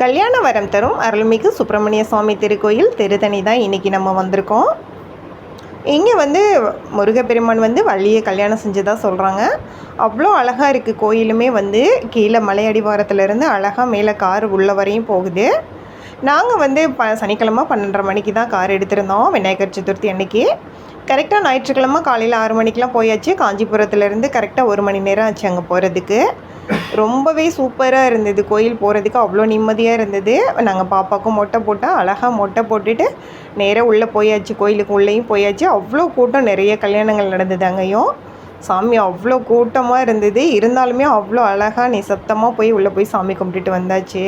கல்யாண வரம் தரும் அருள்மிகு சுப்பிரமணிய சுவாமி திருக்கோயில் திருத்தணி தான் இன்றைக்கி நம்ம வந்திருக்கோம். இங்கே வந்து முருகப்பெருமான் வந்து வள்ளியை கல்யாணம் செஞ்சதாக சொல்கிறாங்க அவ்வளோ அழகாக இருக்குது கோயிலுமே வந்து. கீழே மலையடிவாரத்துலேருந்து அழகாக மேலே கார் உள்ள வரையும் போகுது. நாங்கள் வந்து ப சனிக்கிழமை பன்னெண்டரை மணிக்கு தான் கார் எடுத்திருந்தோம் விநாயகர் சதுர்த்தி அன்னைக்கு. கரெக்டாக ஞாயிற்றுக்கிழமை காலையில் ஆறு மணிக்கெலாம் போயாச்சு. காஞ்சிபுரத்துலேருந்து கரெக்டாக ஒரு மணி நேரம் ஆச்சு அங்கே போகிறதுக்கு ரொம்பவே சூப்பராக இருந்தது. கோயில் போகிறதுக்கு அவ்வளோ நிம்மதியாக இருந்தது. நாங்கள் பாப்பாவுக்கும் மொட்டை போட்டால் அழகாக மொட்டை போட்டுட்டு நேராக உள்ளே போயாச்சு. கோயிலுக்கு உள்ளேயும் போயாச்சு. அவ்வளோ கூட்டம் நிறைய கல்யாணங்கள் நடந்தது அங்கேயும். சாமி அவ்வளோ கூட்டமாக இருந்தது. இருந்தாலுமே அவ்வளோ அழகாக நிசப்தமாக போய் உள்ளே போய் சாமி கும்பிட்டுட்டு வந்தாச்சு.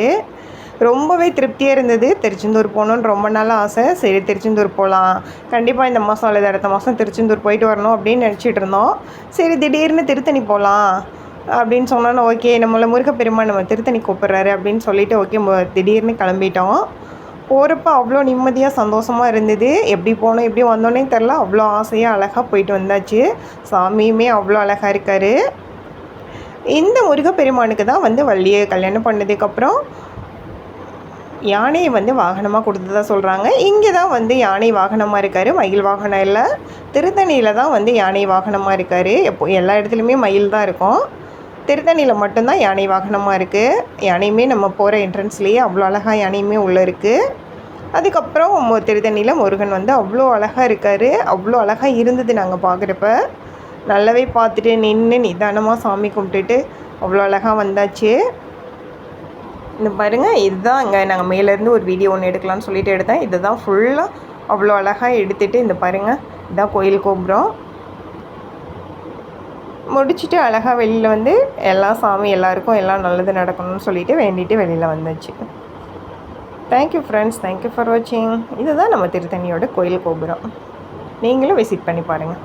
ரொம்பவே திருப்தியாக இருந்தது. திருச்செந்தூர் போகணுன்னு ரொம்ப நாள் ஆசை. சரி திருச்செந்தூர் போகலாம் கண்டிப்பாக இந்த மாதம் அல்லது அடுத்த மாதம் திருச்செந்தூர் போயிட்டு வரணும் அப்படின்னு நினச்சிட்டு இருந்தோம். சரி திடீர்னு திருத்தணி போகலாம் அப்படின்னு சொன்னோன்னே ஓகே நம்மளை முருகப்பெருமான் நம்ம திருத்தணி கூப்பிட்றாரு அப்படின்னு சொல்லிட்டு ஓகே திடீர்னு கிளம்பிட்டோம். போகிறப்ப அவ்வளோ நிம்மதியாக சந்தோஷமாக இருந்தது. எப்படி போனோம் எப்படி வந்தோன்னே தெரில அவ்வளோ ஆசையாக அழகாக போயிட்டு வந்தாச்சு. சாமியுமே அவ்வளோ அழகாக இருக்கார். இந்த முருகப்பெருமானுக்கு தான் வந்து வள்ளியை கல்யாணம் பண்ணதுக்கப்புறம் யானையை வந்து வாகனமாக கொடுத்ததா சொல்கிறாங்க இங்கே தான் வந்து யானை வாகனமாக இருக்கார். மயில் வாகனம் இல்லை. திருத்தணியில் தான் வந்து யானை வாகனமாக இருக்கார். எப்போ எல்லா இடத்துலையுமே மயில் தான் இருக்கும். திருத்தணியில் மட்டும்தான் யானை வாகனமாக இருக்குது யானையுமே நம்ம போகிற என்ட்ரன்ஸ்லேயே அவ்வளோ அழகாக யானையுமே உள்ளே இருக்குது அதுக்கப்புறம் திருத்தணியில் முருகன் வந்து அவ்வளோ அழகாக இருக்கார். அவ்வளோ அழகாக இருந்தது நாங்கள் பார்க்குறப்ப நல்லாவே பார்த்துட்டு நின்று நிதானமாக சாமி கும்பிட்டுட்டு அவ்வளோ அழகாக வந்தாச்சு. இந்த பாருங்கள் இதுதான் இங்கே நாங்கள் மேலேருந்து ஒரு வீடியோ ஒன்று எடுக்கலாம்னு சொல்லிட்டு எடுத்தேன். இதுதான் ஃபுல்லாக அவ்வளோ அழகாக எடுத்துகிட்டு இந்த பாருங்கள் இதுதான் கோயில் கோபுரம். முடிச்சுட்டு அழகாக வெளியில் வந்து எல்லா சாமி எல்லாருக்கும் எல்லாம் நல்லது நடக்கணும்னு சொல்லிட்டு வேண்டிட்டு வெளியில் வந்துச்சு. தேங்க்யூ ஃப்ரெண்ட்ஸ் தேங்க்யூ ஃபார் வாட்சிங் இதுதான் நம்ம திருத்தணியோட கோயில் கோபுரம். நீங்களும் விசிட் பண்ணி பாருங்கள்